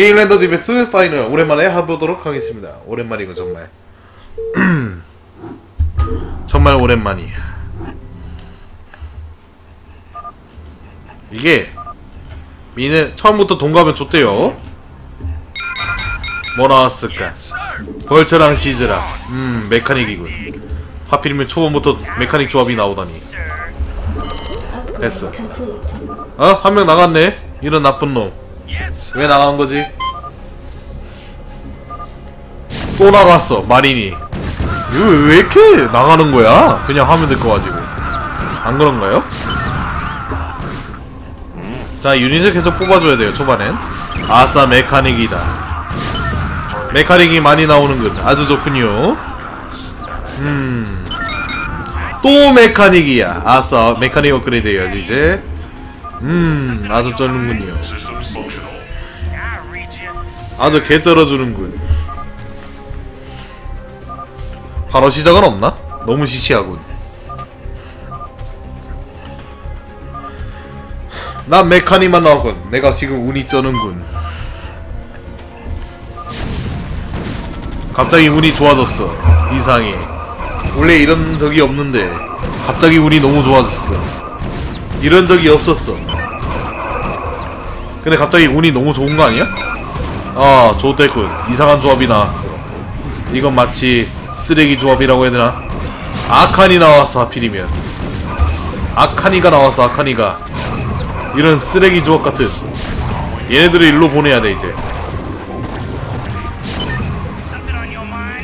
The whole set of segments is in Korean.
게일랜더 디베스 파이널 오랜만에 해보도록 하겠습니다. 오랜만이고 정말 정말 오랜만이야. 이게 미는 처음부터 동가면 좋대요. 뭐 나왔을까? 벌처랑 시즈랑 음 메카닉이군. 하필이면 초반부터 메카닉 조합이 나오다니. 됐어. 어? 한 명 나갔네? 이런 나쁜 놈. 왜 나간 거지? 또 나갔어, 마린이. 이거 왜 이렇게 나가는 거야? 그냥 하면 될 거 가지고. 안 그런가요? 자, 유닛을 계속 뽑아줘야 돼요, 초반엔. 아싸, 메카닉이다. 메카닉이 많이 나오는군. 아주 좋군요. 음. 또 메카닉이야. 아싸, 메카닉 업그레이드 해야지, 이제. 음, 아주 쩌는군요. 아주 개 쩔어주는군. 바로 시작은 없나? 너무 시시하군. 난 메카닉만 나오군. 내가 지금 운이 쩌는군. 갑자기 운이 좋아졌어. 이상해. 원래 이런 적이 없는데 갑자기 운이 너무 좋아졌어. 이런 적이 없었어. 근데 갑자기 운이 너무 좋은 거 아니야? 아, 좋댔군. 이상한 조합이 나왔어. 이건 마치 쓰레기 조합이라고 해야 되나? 아카니 나왔어, 하필이면. 아카니가 나왔어, 아카니가. 이런 쓰레기 조합 같은. 얘네들을 일로 보내야 돼, 이제.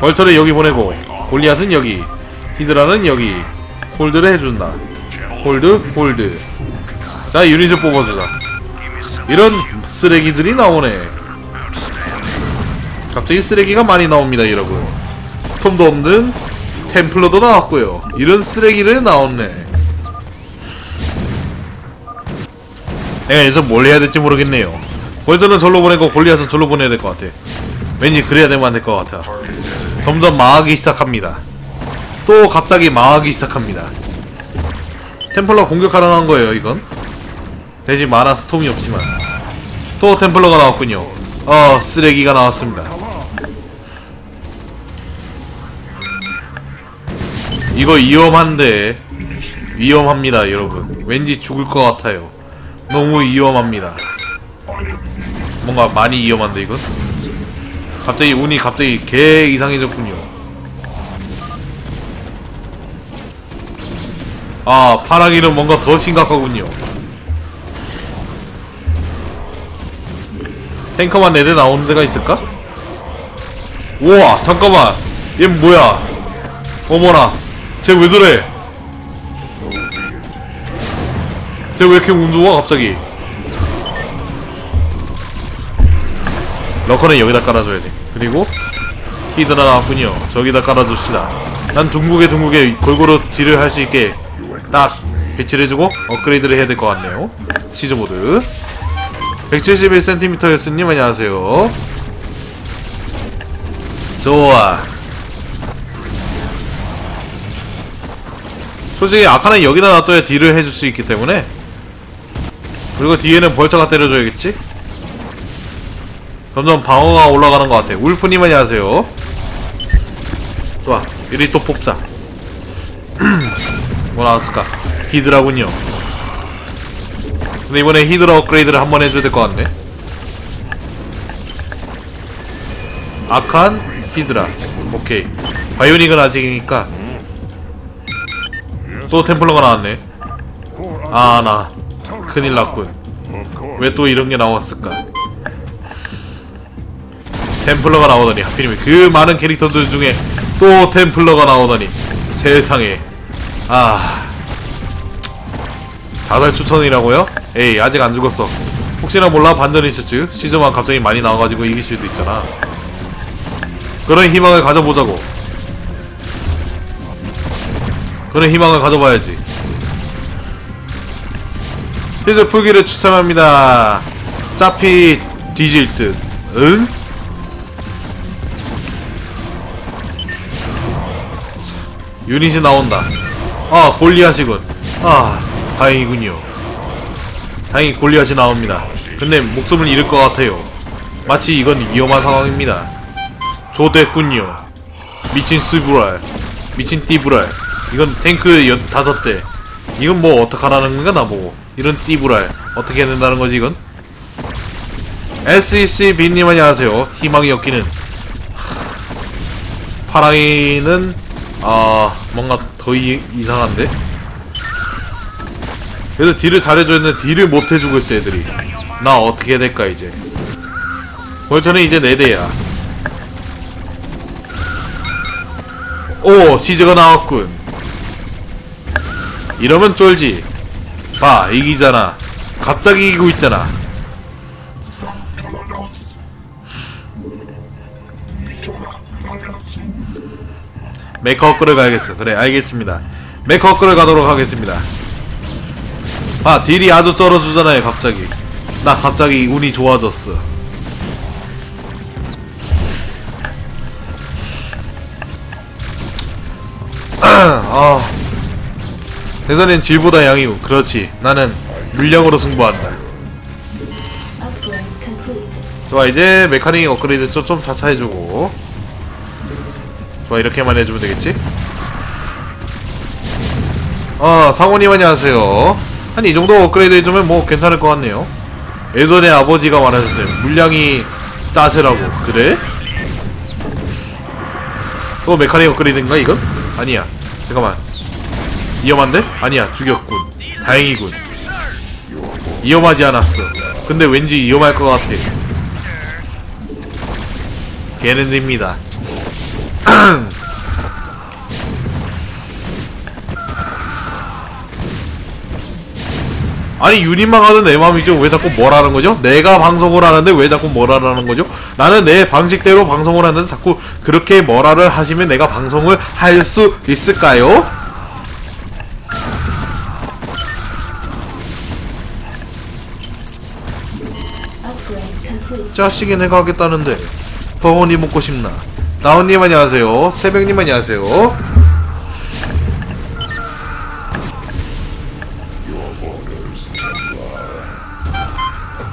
벌처를 여기 보내고, 골리앗은 여기, 히드라는 여기, 홀드를 해준다. 홀드, 홀드. 자, 유닛을 뽑아주자. 이런 쓰레기들이 나오네. 갑자기 쓰레기가 많이 나옵니다, 여러분. 스톰도 없는 템플러도 나왔고요. 이런 쓰레기를 나왔네. 내가 여기서 뭘 해야 될지 모르겠네요. 벌저는 절로 보내고 골리앗은 절로 보내야 될 것 같아. 왠지 그래야 되면 될것 같아. 점점 망하기 시작합니다. 또 갑자기 망하기 시작합니다. 템플러 공격하러 나온 거예요, 이건. 대신 만화 스톰이 없지만. 또 템플러가 나왔군요. 어, 쓰레기가 나왔습니다. 이거 위험한데. 위험합니다 여러분. 왠지 죽을 것 같아요. 너무 위험합니다. 뭔가 많이 위험한데 이건 갑자기 운이 갑자기 개 이상해졌군요. 아 파랑이는 뭔가 더 심각하군요. 탱커만 4대 나오는 데가 있을까? 우와 잠깐만. 얘 뭐야? 어머나 쟤 왜 저래? 쟤 왜 이렇게 운 좋아 갑자기? 러커는 여기다 깔아줘야 돼. 그리고 히드라 나왔군요. 저기다 깔아줍시다. 난 둥국에 둥국에 골고루 딜을 할 수 있게 딱 배치를 해주고 업그레이드를 해야 될 것 같네요. 시즈 모드. 171cm 였스님 안녕하세요. 좋아. 솔직히 아카는 여기다 놔둬야 딜을 해줄 수 있기 때문에. 그리고 뒤에는 벌처가 때려줘야겠지? 점점 방어가 올라가는 것 같아 울프님 안녕하세요. 좋아. 이리 또 뽑자. 뭐 나왔을까? 히드라군요. 근데 이번에 히드라 업그레이드를 한번 해줘야 될 것 같네. 아칸 히드라. 오케이. 바이오닉은 아직이니까 또 템플러가 나왔네. 아 나 큰일 났군. 왜 또 이런 게 나왔을까? 템플러가 나오다니 하필이면 그 많은 캐릭터들 중에 또 템플러가 나오다니 세상에. 아. 자살 추천이라고요? 에이 아직 안 죽었어. 혹시나 몰라 반전이 있었지. 시즌1 갑자기 많이 나와가지고 이길 수도 있잖아. 그런 희망을 가져보자고 그런 희망을 가져봐야지 히드 풀기를 추천합니다 짜피 뒤질 듯 응? 유닛이 나온다 아 골리앗이군 아 다행이군요 다행히 골리앗이 나옵니다 근데 목숨을 잃을 것 같아요 마치 이건 위험한 상황입니다. 조됐군요. 미친 스브랄. 미친 띠브랄. 이건 탱크 연, 다섯 대. 이건 뭐 어떡하라는 건가 나보고. 이런 띠브랄. 어떻게 해야 된다는 거지 이건? SEC 빈님 안녕하세요. 희망이 엮이는 파랑이는 아 뭔가 더 이, 이상한데? 그래도 딜을 잘해줬는데 딜을 못해주고 있어 애들이 나 어떻게 해야 될까 이제 벌처는 이제 4대야 오 시즈가 나왔군 이러면 쫄지. 봐 이기잖아. 갑자기 이기고 있잖아. 메이커업그를 가야겠어. 그래 알겠습니다. 메이커업그를 가도록 하겠습니다. 아 딜이 아주 쩔어주잖아요 갑자기. 나 갑자기 운이 좋아졌어. 아 대선엔 질보다 양이고 그렇지. 나는 물량으로 승부한다. 좋아 이제 메카닉 업그레이드 좀, 좀 자차해주고. 좋아 이렇게만 해주면 되겠지? 어 상호님 안녕하세요. 한 이 정도 업그레이드 해주면 뭐 괜찮을 것 같네요. 예전에 아버지가 말하셨어요. 물량이 짜세라고. 그래? 또 메카닉 업그레이드인가 이건? 아니야. 잠깐만 위험한데? 아니야 죽였군 다행이군 위험하지 않았어 근데 왠지 위험할 것 같아 걔는입니다 아니 유닛만 하는 내 마음이죠 왜 자꾸 뭐라는 거죠? 내가 방송을 하는데 왜 자꾸 뭐라는 거죠? 나는 내 방식대로 방송을 하는데 자꾸 그렇게 뭐라를 하시면 내가 방송을 할 수 있을까요? 자식이 내가 하겠다는데 버거니 먹고 싶나? 나온님 안녕하세요. 새벽님 안녕하세요.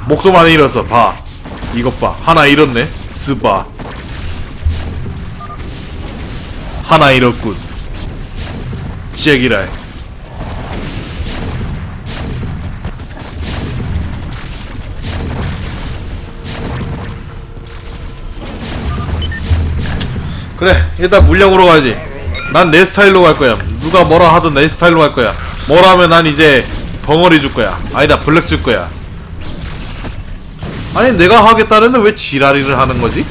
목소 많이 잃었어 봐. 이것 봐. 하나 잃었네. 스바. 하나 잃었군. 잭이라 그래 일단 물량으로 가야지. 난 내 스타일로 갈 거야. 누가 뭐라 하든 내 스타일로 갈 거야. 뭐라 하면 난 이제 벙어리 줄 거야. 아니다 블랙 줄 거야. 아니 내가 하겠다는데 왜 지랄이를 하는 거지?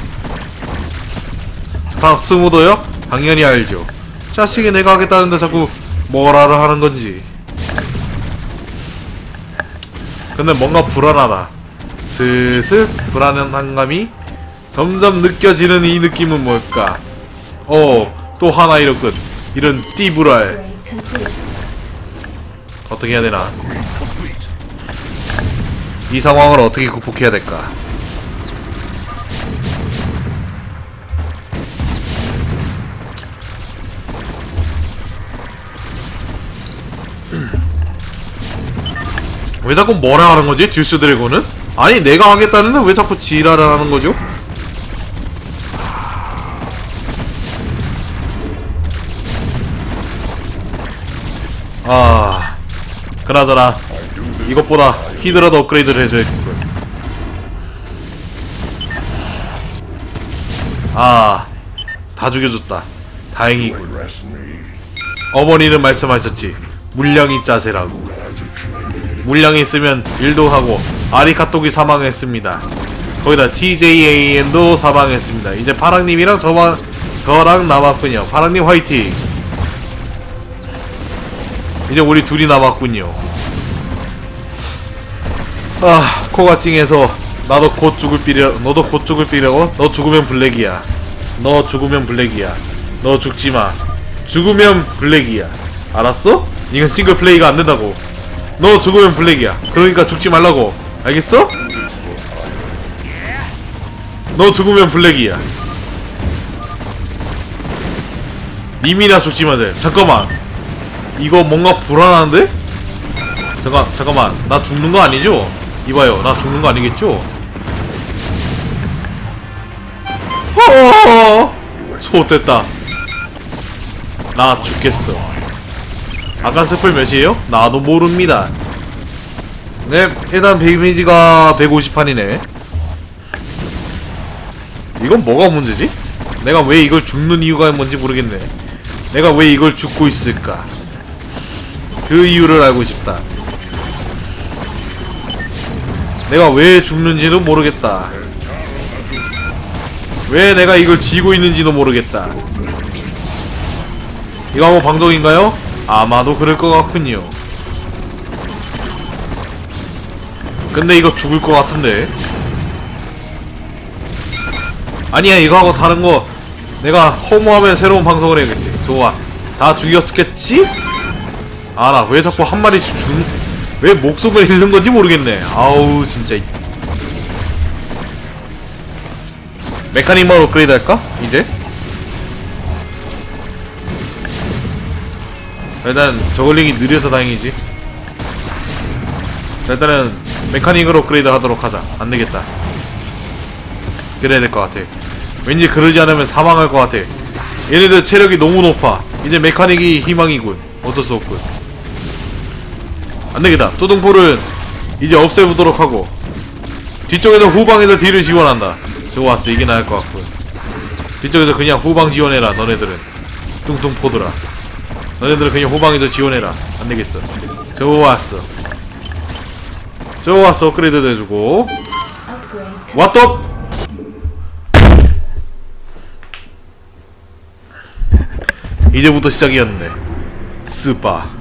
스타 스무도요? 당연히 알죠. 자식이 내가 하겠다는데 자꾸 뭐라를 하는 건지. 근데 뭔가 불안하다. 슬슬 불안한 감이 점점 느껴지는 이 느낌은 뭘까? 어, 또 하나 이렇군. 이런 complete. 어떻게 해야 되나? 이 상황을 어떻게 극복해야 될까? 왜 자꾸 뭐라 하는 거지? 듀스 드래곤은? 아니 내가 하겠다는데 왜 자꾸 지랄을 하는 거죠? 아 그나저나 이것보다 히드라도 업그레이드를 해줘야겠군 아다 죽여줬다. 다행이군 어머니는 말씀하셨지. 물량이 짜세라고. 물량이 있으면 일도 하고 아리카톡이 사망했습니다. 거기다 TJAN도 사망했습니다. 이제 파랑님이랑 저만 저랑 남았군요. 파랑님 화이팅 이제 우리 둘이 남았군요. 아, 코가 찡해서 나도 곧 죽을 삐려, 너도 곧 죽을 삐려고? 너 죽으면 블랙이야. 너 죽으면 블랙이야. 너 죽지 마. 죽으면 블랙이야. 알았어? 이건 싱글 플레이가 안 된다고. 너 죽으면 블랙이야. 그러니까 죽지 말라고. 알겠어? 너 죽으면 블랙이야. 님이나 죽지 마세요. 잠깐만. 이거 뭔가 불안한데? 잠깐 잠깐만 나 죽는 거 아니죠? 이봐요 나 죽는 거 아니겠죠? 어, 좋됐다. 나 죽겠어. 아까 스플 몇이에요? 나도 모릅니다. 네, 일단 데미지가 150판이네. 이건 뭐가 문제지? 내가 왜 이걸 죽는 이유가 뭔지 모르겠네. 내가 왜 이걸 죽고 있을까? 그 이유를 알고 싶다. 내가 왜 죽는지도 모르겠다. 왜 내가 이걸 쥐고 있는지도 모르겠다. 이거 하고 방송인가요? 아마도 그럴 것 같군요. 근데 이거 죽을 것 같은데. 아니야 이거 하고 다른 거 내가 허무하면 새로운 방송을 해야겠지. 좋아. 다 죽였겠지? 아. 나왜 자꾸 한 마리씩 죽... 왜 목숨을 잃는 건지 모르겠네. 아우 진짜. 메카닉만 업그레이드 할까? 이제? 일단 저글링이 느려서 다행이지. 일단은 메카닉으로 업그레이드 하도록 하자. 안되겠다. 그래야 될 것 같아. 왠지 그러지 않으면 사망할 것 같아. 얘네들 체력이 너무 높아. 이제 메카닉이 희망이군. 어쩔 수 없군 안되겠다. 뚜둥풀은 이제 없애보도록 하고 뒤쪽에서 후방에서 뒤를 지원한다. 좋았어. 이게 나을 것 같군 뒤쪽에서 그냥 후방 지원해라 너네들은. 뚱뚱포들아. 너네들은 그냥 후방에서 지원해라. 안되겠어. 좋았어. 좋았어. 업그레이드 해주고. Upgrade. 왔떡! 이제부터 시작이었네 스파